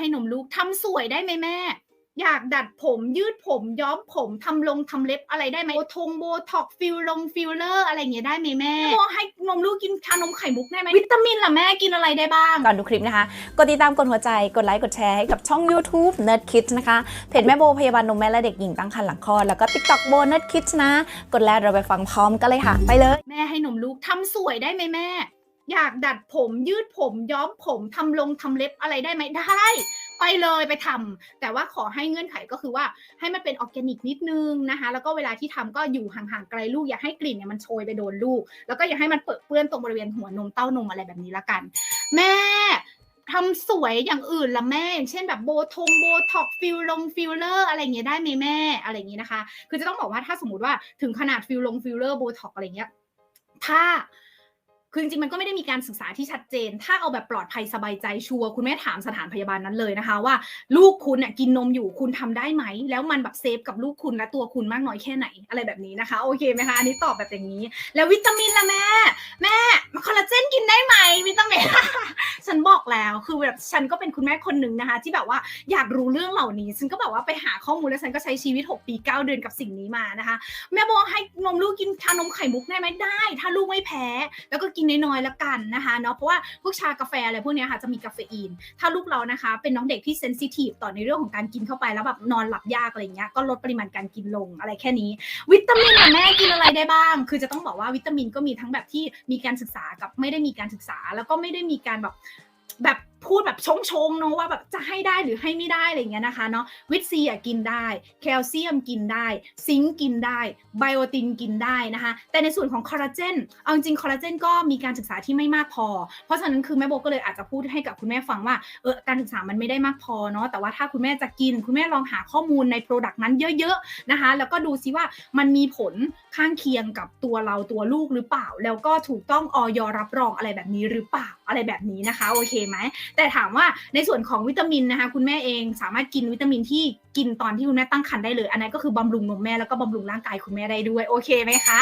ให้นมลูกทำสวยได้ไหมแม่ อยากดัดผมยืดผมย้อมผมทำลงทำเล็บอะไรได้ไหมโบทงโบท็อกฟิลลงฟิลเลอร์อะไรอย่างเงี้ยได้ไหมแม่โบให้นมลูกกินชานมไข่มุกได้ไหมวิตามินล่ะแม่กินอะไรได้บ้าง ก่อนดูคลิปนะคะ กดติดตามกดหัวใจกดไลค์กดแชร์ให้กับช่อง YouTube Nerd Kids นะคะเพจแม่โบพยาบาลนมแม่และเด็กหญิงตั้งครรภ์หลังคลอดแล้วก็ TikTok โบ Nerd Kids นะ กดแล้วเราไปฟังพร้อมกันเลยค่ะ ไปเลย แม่ให้นมลูกทำสวยได้ไหมแม่ อยากดัดผมยืดผมย้อมผมทำลงทำเล็บอะไรได้ไหมได้ ไปเลยไปทำแต่ว่าขอให้เงื่อนไขก็คือว่าให้มันเป็นออร์แกนิกนิดนึงนะคะ แล้วก็เวลาที่ทำก็อยู่ห่างๆไกลลูกอย่าให้กลิ่นเนี่ยมันโชยไปโดนลูก แล้วก็อย่าให้มันเปื้อนเปื้อนตรงบริเวณหัวนมเต้านมอะไรแบบนี้ละกัน แม่ทำสวยอย่างอื่นละแม่อย่างเช่นแบบโบทงโบท็อกฟิลลงฟิลเลอร์อะไรเงี้ยได้ไหมแม่อะไรอย่างงี้นะคะ คือจะต้องบอกว่าถ้าสมมติว่าถึงขนาดฟิลลงฟิลเลอร์โบท็อกอะไรเงี้ย ถ้า คือจริงๆมันก็ไม่ได้มีการศึกษาที่ชัดเจน ถ้าเอาแบบปลอดภัยสบายใจชัวร์คุณแม่ถามสถานพยาบาลนั้นเลยนะคะ ว่าลูกคุณน่ะกินนมอยู่คุณทำได้ไหม แล้วมันแบบเซฟกับลูกคุณและตัวคุณมากน้อยแค่ไหนอะไรแบบนี้นะคะ โอเคไหมคะ อันนี้ตอบแบบอย่างนี้ แล้ววิตามินล่ะแม่ แม่คอลลาเจนกินได้ไหมวิตามิน ฉันบอกแล้วคือแบบฉันก็เป็นคุณแม่คนหนึ่งนะคะ ที่แบบว่าอยากรู้เรื่องเหล่านี้ ฉันก็แบบว่าไปหาข้อมูลแล้วฉันก็ใช้ชีวิต 6 ปี 9 เดือนกับสิ่งนี้มานะคะ แม่บอกให้นมลูกกินชานมไข่มุกได้ไหมได้ ถ้าลูกไม่แพ้ แล้วก็กินน้อยๆแล้วกันนะคะเนาะเพราะว่าพวกชากาแฟอะไรพวกนี้ค่ะจะมีคาเฟอีน ถ้าลูกเรานะคะ เป็นน้องเด็กที่เซนซิทีฟต่อในเรื่องของการกินเข้าไปแล้วแบบนอนหลับยากอะไรเงี้ยก็ลดปริมาณการกินลงอะไรแค่นี้ วิตามินอะแม่กิน ได้บ้าง คือจะต้องบอกว่าวิตามินก็มีทั้งแบบที่มีการศึกษากับไม่ได้มีการศึกษา แล้วก็ไม่ได้มีการแบบแบบ พูดแบบชงๆเนาะว่าแบบจะให้ได้หรือให้ไม่ได้อะไรเงี้ยนะคะเนาะวิตซีอะกินได้ แคลเซียมกินได้ ซิงค์กินได้ไบโอตินกินได้นะคะ แต่ในส่วนของคอลลาเจนเอาจริงคอลลาเจนก็มีการศึกษาที่ไม่มากพอ เพราะฉะนั้นคือแม่โบก็เลยอาจจะพูดให้กับคุณแม่ฟังว่าเออการศึกษามันไม่ได้มากพอเนาะแต่ว่าถ้าคุณแม่จะกิน คุณแม่ลองหาข้อมูลในโปรดักต์นั้นเยอะๆนะคะ แล้วก็ดูซิว่ามันมีผลข้างเคียงกับตัวเราตัวลูกหรือเปล่า แล้วก็ถูกต้องออยรับรองอะไรแบบนี้หรือเปล่า อะไรแบบนี้นะคะโอเคไหมแต่ถามว่าในส่วนของวิตามินนะคะ คุณแม่เองสามารถกินวิตามินที่กินตอนที่คุณแม่ตั้งครรภ์ได้เลย อันนั้นก็คือบำรุงนมแม่แล้วก็บำรุงร่างกายคุณแม่ได้ด้วยโอเคไหมคะ